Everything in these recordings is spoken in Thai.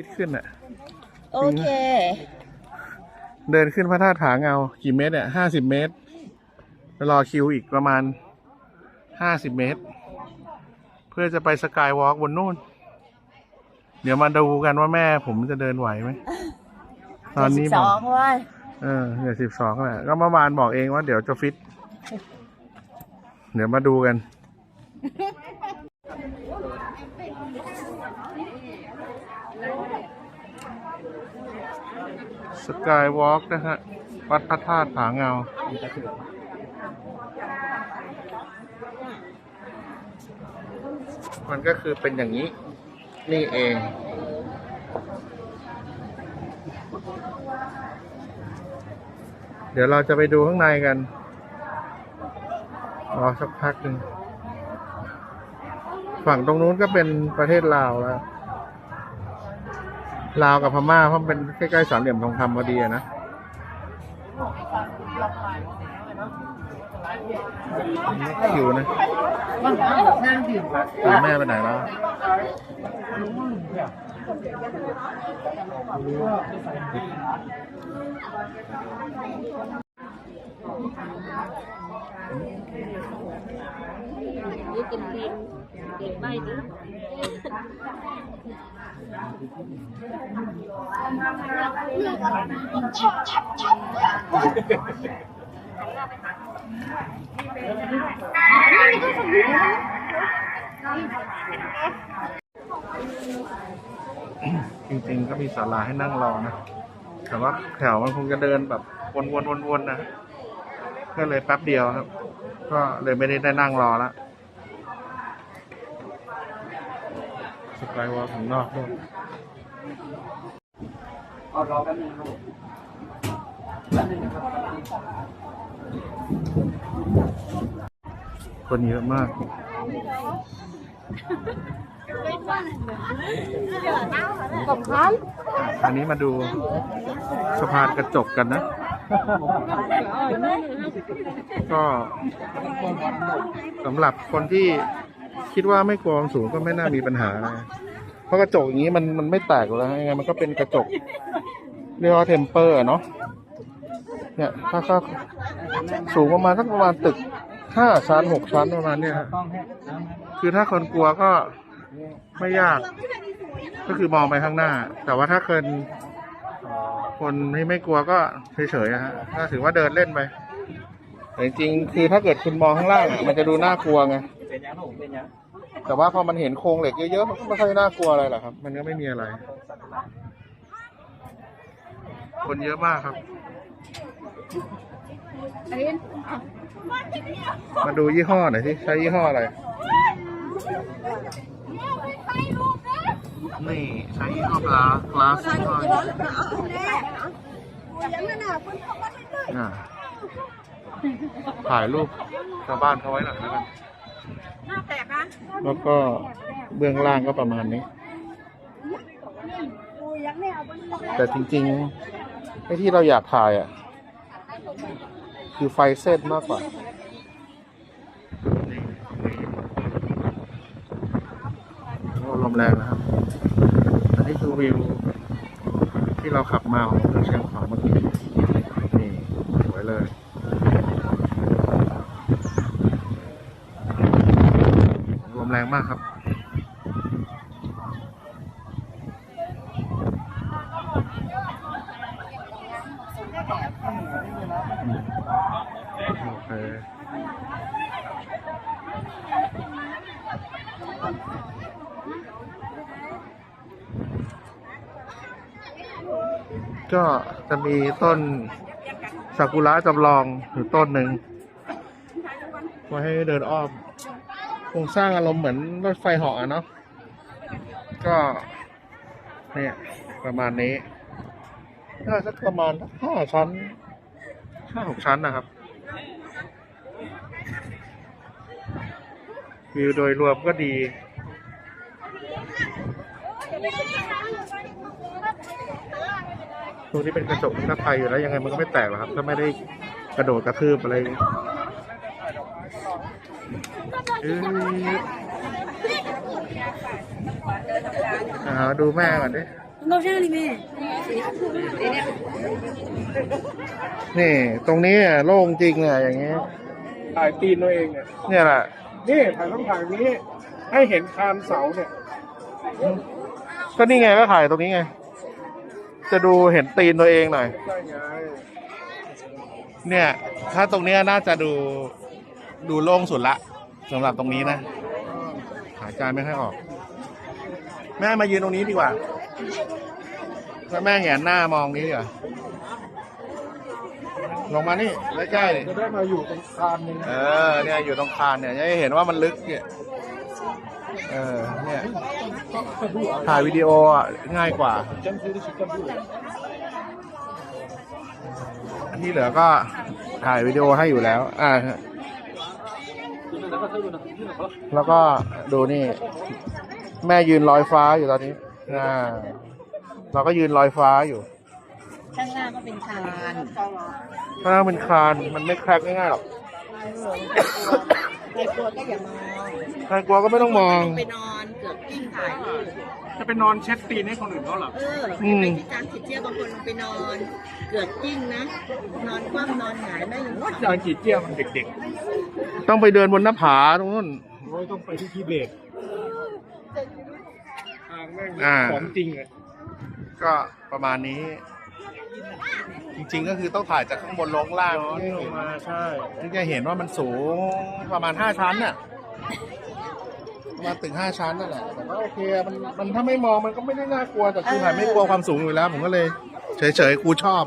คิดขึ้นอะ โอเค เดินขึ้นพระธาตุผาเงา กี่เมตรเนี่ยห้าสิบเมตรไปรอคิวอีกประมาณห้าสิบเมตร เพื่อจะไปสกายวอล์กบนนู่น เดี๋ยวมาดูกันว่าแม่ผมจะเดินไหวไหม ตอนนี้สบออกงเว้ยเออเดี๋ยวสิบสองแหละก็เมื่อวานบอกเองว่าเดี๋ยวจะฟิต เดี๋ยวมาดูกัน สกายวอล์กนะฮะ วัดพระธาตุผาเงา มันก็คือเป็นอย่างนี้ นี่เอง เดี๋ยวเราจะไปดูข้างในกัน รอสักพักหนึ่ง ฝั่งตรงนู้นก็เป็นประเทศลาวแล้ว ลาวกับพม่าเพราะมันเป็นใกล้ๆสามเหลี่ยมทองคำพอดีอะนะหิวนะหิวแม่ไปไหนแล้วนี่ กินดินกินใบดิจริงๆก็มีศาลาให้นั่งรอนะ แต่ว่าแถวมันคงจะเดินแบบวนๆๆๆนะ ก็เลยแป๊บเดียวครับ ก็เลยไม่ได้ได้นั่งรอและ สกายวอล์กข้างนอกด้วยคนเยอะมากสำคัญอันนี้มาดูสะพานกระจกกันนะ ก็สำหรับคนที่ คิดว่าไม่กลัวความสูงก็ไม่น่ามีปัญหาอะไรเพราะกระจกอย่างนี้มันมันไม่แตกอยู่แล้วยังไงมันก็เป็นกระจก เรียกว่าเทมเปอร์เนาะเนี่ยถ้าก็สูงประมาณสักประมาณตึกห้าชั้นหกชั้นประมาณเนี้ยฮะคือถ้าคนกลัวก็ไม่ยาก ก็คือมองไปข้างหน้า แต่ว่าถ้าเกินคนที่ไม่กลัวก็เฉยๆนะฮะก็ถือว่าเดินเล่นไปแต่จริงๆคือถ้าเกิดคุณมองข้างล่างมันจะดูน่ากลัวไง แต่ว่าพอมันเห็นโครงเหล็กเยอะๆมันก็ไม่ค่อยน่ากลัวอะไรหรอกครับ มันก็ไม่มีอะไร คนเยอะมากครับมาดูยี่ห้อหน่อยสิใช้ยี่ห้ออะไร นี่ใช้ยี่ห้อกลาสกลาสีห้ออ่าถ่ายรูปชาวบ้านเขาไว้หน่อยแล้วกัน แล้วก็เบื้องล่างก็ประมาณนี้ แต่จริงๆไอ้ที่เราอยากถ่ายอะ คือไฟเส้นมากกว่าโอ้ลมแรงนะครับ อันนี้คือวิวที่เราขับมาของเมืองเชียงของเมื่อกี้นี่สวยเลย ลม แรงมากครับโอเคก็จะมีต้นซากุระจำลองอยู่ต้นหนึ่งไว้ให้เดินอ้อม ครงสร้างอารมณ์เหมือนรถไฟเหาะเนาะก็เนี่ยประมาณนี้น่าสักประมาณห้าชั้นห้าหกชั้นนะครับวิวโดยรวมก็ดี ตรงนี้เป็นกระจกนิรภัยอยู่แล้วยังไงมันก็ไม่แตกหรอกครับ ถ้าไม่ได้กระโดดกระทืบอะไร เอาดูแม่ก่อนดิเราใช่ไหมนี่ ตรงนี้โล่งจริงอะอย่างเงี้ยถ่ายตีนตัวเองเนี่ยเนี่ยแหละนี่ถ่ายต้องถ่ายนี้ ให้เห็นคานเสาเนี่ย ก็นี่ไงก็ถ่ายตรงนี้ไง จะดูเห็นตีนตัวเองหน่อยใช่ไงเนี่ย ถ้าตรงเนี้ยน่าจะดูดูโล่งสุดละ สำหรับตรงนี้นะ หายใจไม่ค่อยออก แม่มายืนตรงนี้ดีกว่าแล้วแม่แหงนหน้ามองนี้ดีกว่าลงมานี่ใกล้ๆดิจะได้มาอยู่ตรงคานหนึงเออ เนี่ยอยู่ตรงคานเนี่ยจะได้เห็นว่ามันลึกเนี่ยเออเนี่ยถ่ายวิดีโออะง่ายกว่าจังคือที่ชิคกี้พายอันที่เหลือก็ถ่ายวิดีโอให้อยู่แล้ว อ่า แล้วก็ดูนี่ แม่ยืนลอยฟ้าอยู่ตอนนี้อ่าเราก็ยืนลอยฟ้าอยู่ ข้างล่างก็เป็นคานถ้าเป็นคานมันไม่แครกง่ายๆหรอก ใครกลัวก็อย่ามอง ใครกลัวก็ไม่ต้องมอง ไปนอนเกือบกิ้งถ่ายรูปจะไปนอนเช็ดตีนให้คนอื่นเขาเหรอ เอออืมไปที่การติดเชื้อบางคนลงไปนอน เกือบกิ้งนะ นอนคว่ำนอนหงายไม่ยังจานกี่เจี้ยมันเด็กต้องไปเดินบนหน้าผาตรงนู้นๆโอ้ยต้องไปที่ทิเบตทางแม่งอ่า ของจริงเลยก็ประมาณนี้ จริงๆก็คือต้องถ่ายจากข้างบนลงล่างย้อนลงมาใช่ ถึงจะเห็นว่ามันสูงประมาณห้าชั้นน่ะประ มาณตึกห้าชั้นนั่นแหละแต่ก็โอเคมันมันถ้าไม่มองมันก็ไม่ได้น่ากลัวแต่คือถ่ายไม่กลัวความสูงอยู่แล้ว ผมก็เลย เฉยๆกูชอบ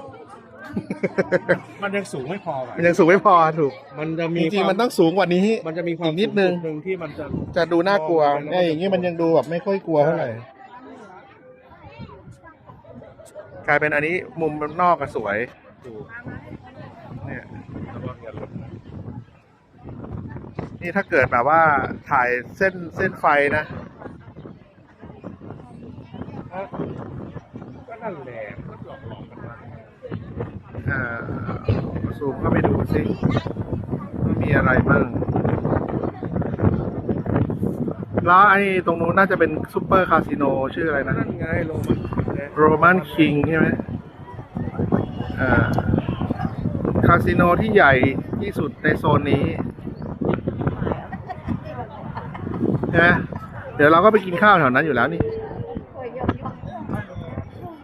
มันยังสูงไม่พอว่ะมันยังสูงไม่พอถูกมันจะจมีริงควาๆมันต้องสูงกว่านี้ มันจะมีความอีกนิดนึงสูจุหนึ่งที่มันจะจะดูน่ากลัวเนี่ยอย่างนี้มันยังดูแบบไม่ค่อยกลัวเท่าไหร่กลายเป็นอันนี้มุมนอกก็สวยเนี่ย นี่ถ้าเกิดแบบว่าถ่ายเส้นเส้นไฟนะก็นั่นแหละก็หลอกหลอกกันมาอ่าซูมเข้าไปดูสิว่ามีอะไรบ้างแล้วไอ้ตรงนู้นน่าจะเป็นซูเปอร์คาสิโนชื่ออะไรนะ นั่นไงลงมาเนี่ยโรมันคิงใช่ไหมอ่าคาสิโนที่ใหญ่ที่สุดในโซนนี้ ใช่ไหมเดี๋ยวเราก็ไปกินข้าวแถวนั้นอยู่แล้วนี่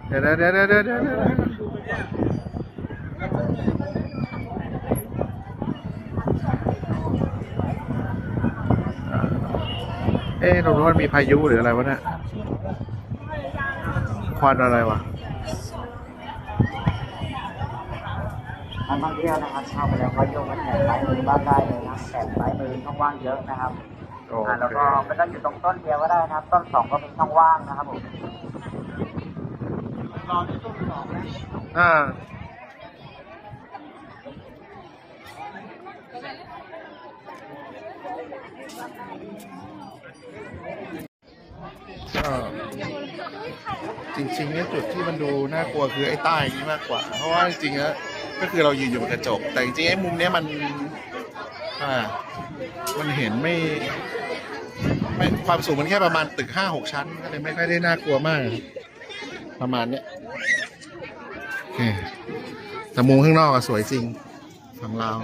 เดี๋ยวเดี๋ยวเดี๋ยวเดี๋ยวเดี๋ยวเอ๊ะตรงนู้นมีพายุหรืออะไรวะเนี่ยควันอะไรวะนักท่องเที่ยวนะครับเข้าไปแล้วก็โยกมาแถบซ้ายมือบ้านได้เลยนะแถบซ้ายมือช่องว่างเยอะนะครับ ออ่าแล้วเคก็ไม่ต้องอยู่ตรงต้นเดียวก็ได้นะครับ ต้นสองก็เป็นช่องว่างนะครับผมอ่าก็จริงๆเนี่ยจุดที่มันดูน่ากลัวคือไอ้ใต้อย่างนี้มากกว่า เพราะว่าจริงๆแล้วก็คือเรายืนอยู่บนกระจก แต่จริงๆไอ้มุมเนี้ยมัน อ่ามันเห็นไม่ไม่ความสูงมันแค่ประมาณตึกห้าหกชั้นก็เลยไม่ค่อยได้น่ากลัวมาก ประมาณเนี้ยแต่มุมข้างนอกอะสวยจริงฝั่งลาว